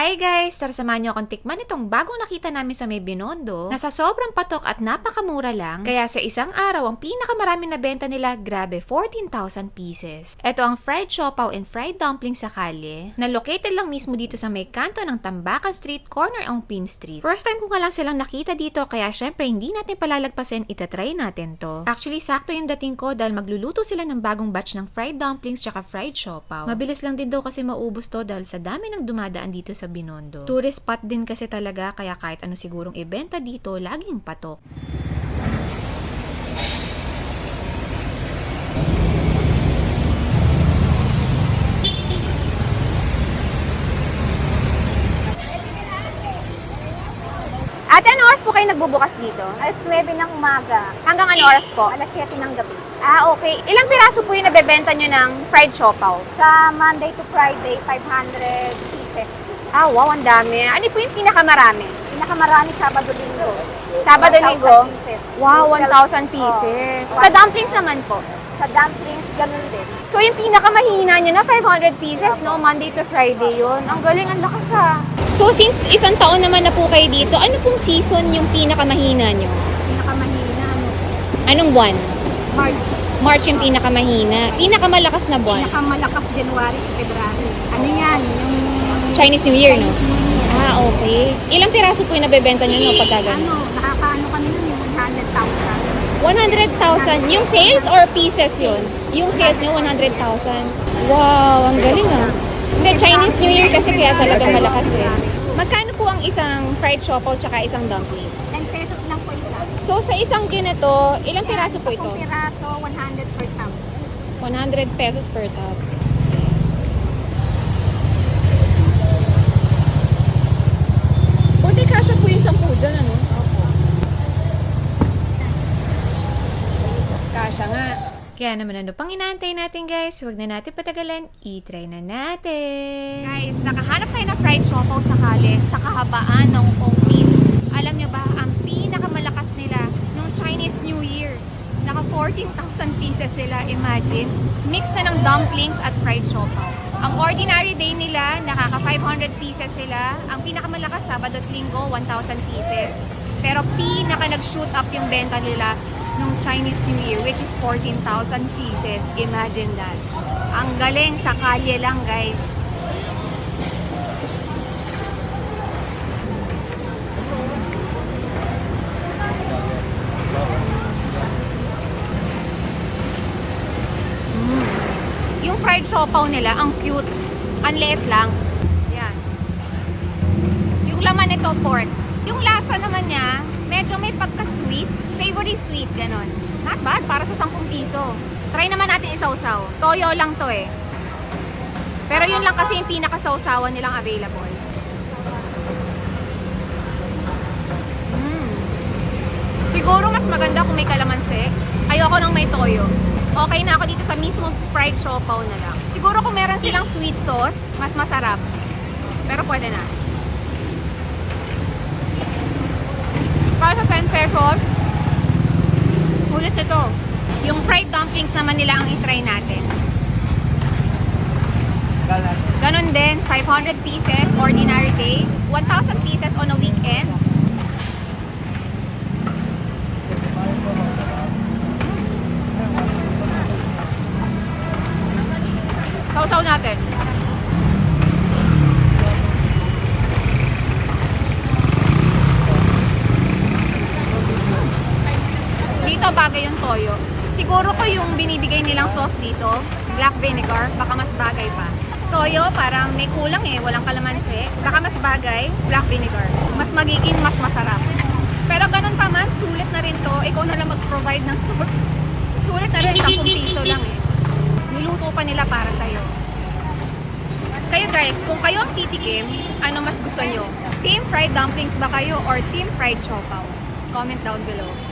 Hi guys! Tara samahan niyo akong tikman itong bagong nakita namin sa may Binondo na sa sobrang patok at napakamura lang. Kaya sa isang araw, ang pinakamarami na benta nila, grabe, 14,000 pieces. Ito ang fried siopaw and fried dumpling sa kalye na located lang mismo dito sa may kanto ng Tambakan Street, corner ang Pin Street. First time ko nga lang silang nakita dito kaya syempre hindi natin palalagpasin, itatry natin to. Actually, sakto yung dating ko dahil magluluto sila ng bagong batch ng fried dumplings tsaka fried siopaw. Mabilis lang din daw kasi maubos to dahil sa dami ng dumadaan dito sa Binondo. Tourist spot din kasi talaga kaya kahit ano sigurong ibenta dito, laging patok. Ate, ano oras po kayo nagbubukas dito? Alas 9 ng umaga, Hanggang ano oras po? alas 7 ng gabi. Ah, okay. Ilang piraso po yung nabebenta nyo ng fried siopaw? Sa Monday to Friday, 500 pieces. Ah, wow, ang dami. Ano po yung pinakamarami? Pinakamarami Sabado Linggo. Sabado, 1,000 Linggo? pieces. Wow, Total- 1,000 pieces. Oh. Sa dumplings naman po. Sa dumplings, ganun din. So, yung pinakamahina nyo na 500 pieces, no? Monday to Friday yun. Ang galing, ang lakas ah. So, since isang taon naman na po kayo dito, ano pong season yung pinakamahina nyo? Pinakamahina, ano, Anong buwan? March. March yung pinakamahina. Pinakamalakas na buwan? Pinakamalakas January February. Ano yan? Yung Chinese New Year, no? Chinese New Year. Ah, okay. Ilang piraso po yung nabebenta nyo, no, pagka ganun? Ano, nakakaano kami nun yung 100,000. 100,000. Yung sales or pieces yun? Yung sales niyo, 100,000. Wow, ang galing ah. Hindi, Chinese New Year kasi kaya talaga malakas eh. Magkano po ang isang fried siopaw tsaka isang dumpling? 10 pesos lang po isa. So, sa isang ganito, ilang piraso po ito? Kung piraso, 100 per tub. 100 pesos per tub. Buti kasha po yung 10 dyan, ano? Kasha nga. Kaya naman ano pang inaantay natin guys, huwag na natin patagalan, i-try na natin. Guys, nakahanap tayo ng fried siopaw sa kali sa kahabaan ng Ongpin. Alam niyo ba, ang pinakamalakas nila nung Chinese New Year, naka 14,000 pieces sila, imagine. Mix na ng dumplings at fried siopaw. Ang ordinary day nila, nakaka 500 pieces sila. Ang pinakamalakas, Sabado at Linggo, 1,000 pieces. Pero pinaka nag-shoot up yung benta nila nung Chinese New Year, which is 14,000 pieces. Imagine that. Ang galing sa kalye lang, guys. Mm. Yung fried siopaw nila, ang cute. Ang liit lang. Yan. Yung laman nito, pork. Yung lasa naman niya, medyo may pagka-sweet. Sweet, ganon. Not bad, para sa 10 piso. Try naman natin isawsaw. Toyo lang to eh. Pero yun lang kasi yung pinakasawsawan nilang available. Mm. Siguro mas maganda kung may kalamansi. Ayoko nang may toyo. Okay na ako dito sa mismo fried siopaw na lang. Siguro kung meron silang sweet sauce, mas masarap. Pero pwede na. Para sa 10 pesos, ulit ito. Yung fried dumplings naman nila ang itry natin. Ganon din, 500 pieces, ordinary day. 1,000 pieces on a weekends. Sausaw natin. Dito bagay yung toyo. Siguro ko yung binibigay nilang sauce dito, black vinegar, baka mas bagay pa. Toyo, parang may kulang eh, walang kalamansi. Baka mas bagay, black vinegar. Mas magiging mas masarap. Pero ganun pa man, sulit na rin to. Ikaw na lang mag-provide ng sauce. Sulit na rin, 10 piso lang eh. Niluto pa nila para sa'yo. Kayo guys, kung kayo ang titikim, ano mas gusto nyo? Team fried dumplings ba kayo or team fried siopaw? Comment down below.